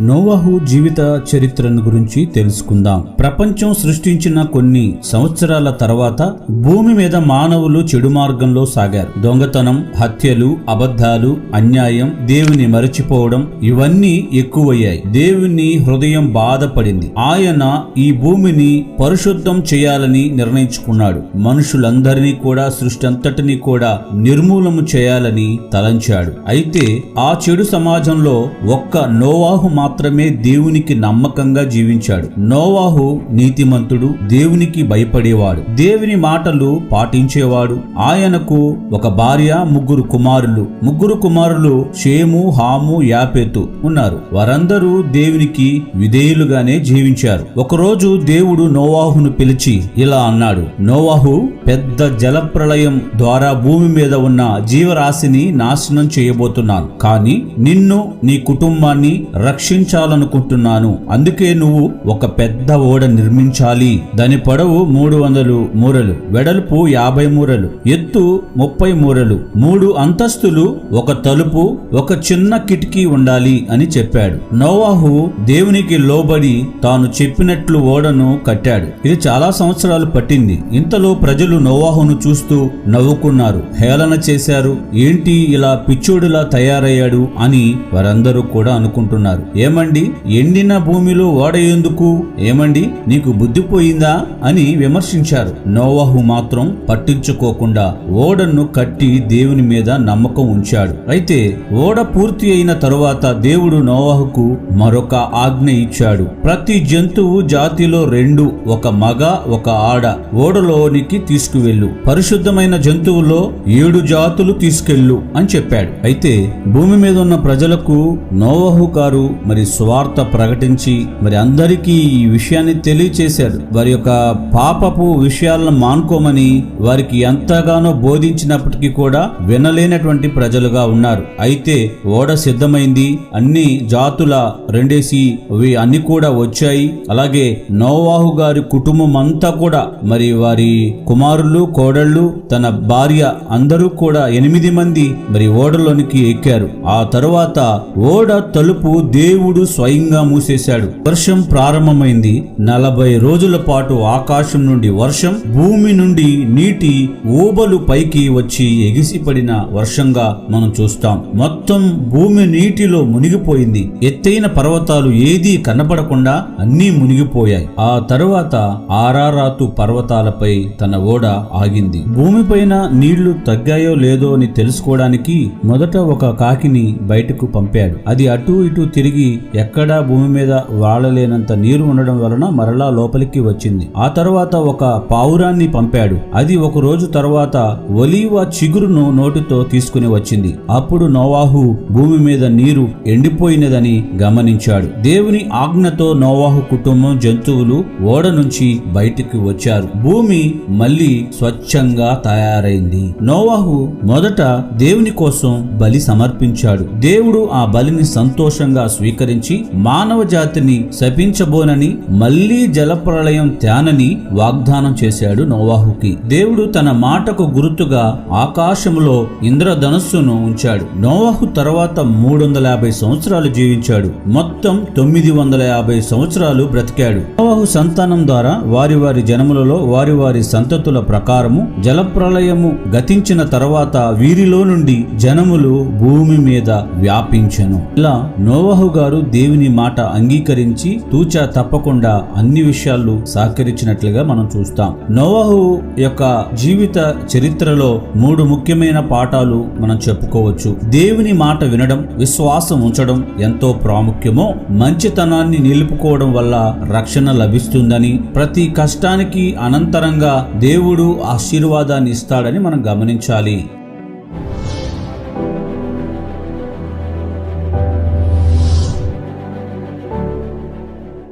నోవాహు జీవిత చరిత్రను గురించి తెలుసుకుందాం. ప్రపంచం సృష్టించిన కొన్ని సంవత్సరాల తర్వాత భూమి మీద మానవులు చెడు మార్గంలో సాగారు. దొంగతనం హత్యలు అబద్ధాలు అన్యాయం దేవుని మరచిపోవడం ఇవన్నీ ఎక్కువయ్యాయి. దేవుని హృదయం బాధపడింది. ఆయన ఈ భూమిని పరిశుద్ధం చేయాలని నిర్ణయించుకున్నాడు. మనుషులందరినీ కూడా సృష్టి అంతటినీ కూడా నిర్మూలము చేయాలని తలంచాడు. అయితే ఆ చెడు సమాజంలో ఒక్క నోవాహు మాత్రమే దేవునికి నమ్మకంగా జీవించాడు. నోవాహు నీతిమంతుడు దేవునికి భయపడేవాడు. దేవుని మాటలు పాటించేవాడు. ఆయనకు ఒక భార్య ముగ్గురు కుమారులు. ముగ్గురు కుమారులు షేము హాము యాపేతు ఉన్నారు. వారందరూ దేవునికి విధేయులుగానే జీవించారు. ఒకరోజు దేవుడు నోవాహును పిలిచి ఇలా అన్నాడు నోవాహు పెద్ద జలప్రళయం ద్వారా భూమి మీద ఉన్న జీవరాశిని నాశనం చేయబోతున్నాను. కానీ నిన్ను నీ కుటుంబాన్ని రక్షించాలనుకుంటున్నాను. అందుకే నువ్వు ఒక పెద్ద ఓడ నిర్మించాలి. దాని పొడవు మూడు వందలు మూరలు వెడల్పు యాభై మూరలు ఎత్తు ముప్పై మూరలు. మూడు అంతస్తులు ఒక తలుపు ఒక చిన్న కిటికీ ఉండాలి అని చెప్పాడు. నోవాహు దేవునికి లోబడి తాను చెప్పినట్లు ఓడను కట్టాడు. ఇది చాలా సంవత్సరాలు పట్టింది. ఇంతలో ప్రజలు నోవాహును చూస్తూ నవ్వుకున్నారు. హేళన చేశారు. ఏంటి ఇలా పిచ్చోడిలా తయారయ్యాడు అని వారందరూ కూడా అనుకుంటున్నారు. ఏమండి? ఎండిన భూమిలో ఓడ ఎందుకు? ఏమండి? నీకు బుద్ధి పోయిందా? అని విమర్శించారు. నోవాహు మాత్రం పట్టించుకోకుండా ఓడను కట్టి దేవుని మీద నమ్మకం ఉంచాడు. అయితే ఓడ పూర్తి అయిన తరువాత దేవుడు నోవాహుకు మరొక ఆజ్ఞ ఇచ్చాడు. ప్రతి జంతువు జాతిలో రెండు ఒక మగ ఒక ఆడ ఓడలోనికి తీసుకువెళ్ళు. పరిశుద్ధమైన జంతువులో ఏడు జాతులు తీసుకెళ్ళు అని చెప్పాడు. అయితే భూమి మీద ఉన్న ప్రజలకు నోవహు గారు మరి స్వార్థ ప్రకటించి మరి అందరికీ ఈ విషయాన్ని తెలియచేశాడు. వారి యొక్క పాపపు విషయాలను మానుకోమని వారికి ఎంతగానో బోధించినప్పటికీ కూడా వినలేనటువంటి ప్రజలుగా ఉన్నారు. అయితే ఓడ సిద్ధమైంది. అన్ని జాతుల రెండేసి అవి అన్ని కూడా వచ్చాయి. అలాగే నోవాహు గారి కుటుంబం అంతా కూడా మరి వారి కుమారులు కోడళ్ళు తన భార్య అందరూ కూడా ఎనిమిది మంది మరి ఓడలోనికి ఎక్కారు. ఆ తరువాత ఓడ తలుపు దేవుడు స్వయంగా మూసేశాడు. వర్షం ప్రారంభమైంది. నలభై రోజుల పాటు ఆకాశం నుండి వర్షం భూమి నుండి నీటి ఊబలు పైకి వచ్చి ఎగిసిపడిన వర్షంగా మనం చూస్తాం. మొత్తం భూమి నీటిలో మునిగిపోయింది. ఎత్తైన పర్వతాలు ఏదీ కనపడకుండా అన్నీ మునిగిపోయాయి. ఆ తరువాత ఆరారాతు పర్వతాలపై తన ఓడ ఆగింది. భూమిపైన నీళ్ళు తగ్గాయో లేదో అని తెలుసుకోవడానికి మొదట ఒక కాకిని బయటకు పంపాడు. అది అటు ఇటు తిరిగి ఎక్కడా భూమి మీద వాడలేనంత నీరు ఉండడం వలన మరలా లోపలికి వచ్చింది. ఆ తర్వాత ఒక పావురాన్ని పంపాడు. అది ఒక రోజు తర్వాత ఒలీవ చిగురును నోటితో తీసుకుని వచ్చింది. అప్పుడు నోవాహు భూమి మీద నీరు ఎండిపోయినదని గమనించాడు. దేవుని ఆజ్ఞతో నోవాహు కుటుంబం జంతువులు ఓడ నుంచి బయటికి వచ్చారు. భూమి మళ్ళీ స్వచ్ఛంగా తయారైంది. నోవాహు మొదట దేవుని కోసం బలి సమర్పించాడు. దేవుడు ఆ బలిని సంతోషంగా స్వీకరించి మానవ జాతిని శపించబోనని మళ్ళీ జలప్రళయం తేనని వాగ్దానం చేశాడు నోవాహుకి. దేవుడు తన మాటకు గుర్తుగా ఆకాశములో ఇంద్రధనస్సును ఉంచాడు. నోవాహు తర్వాత మూడు వందల యాభై సంవత్సరాలు జీవించాడు. మొత్తం తొమ్మిది వందల యాభై సంవత్సరాలు బ్రతికాడు. నోవాహు సంతానం ద్వారా వారి వారి జనములలో వారి వారి సంతతుల ప్రకారము జలప్రళయము గతించిన తర్వాత వీరిలో నుండి జనములు భూమి మీద వ్యాపించను. ఇలా నోవహు గారు దేవుని మాట అంగీకరించి తూచా తప్పకుండా అన్ని విషయాలు సహకరించినట్లుగా మనం చూస్తాం. నోవహు యొక్క జీవిత చరిత్రలో మూడు ముఖ్యమైన పాఠాలు మనం చెప్పుకోవచ్చు. దేవుని మాట వినడం విశ్వాసం ఉంచడం ఎంతో ప్రాముఖ్యమో మంచితనాన్ని నిలుపుకోవడం వల్ల రక్షణ లభిస్తుందని ప్రతి కష్టానికి అనంతరంగా దేవుడు ఆశీర్వాదాన్ని ఇస్తాడని మనం గమనించాలి.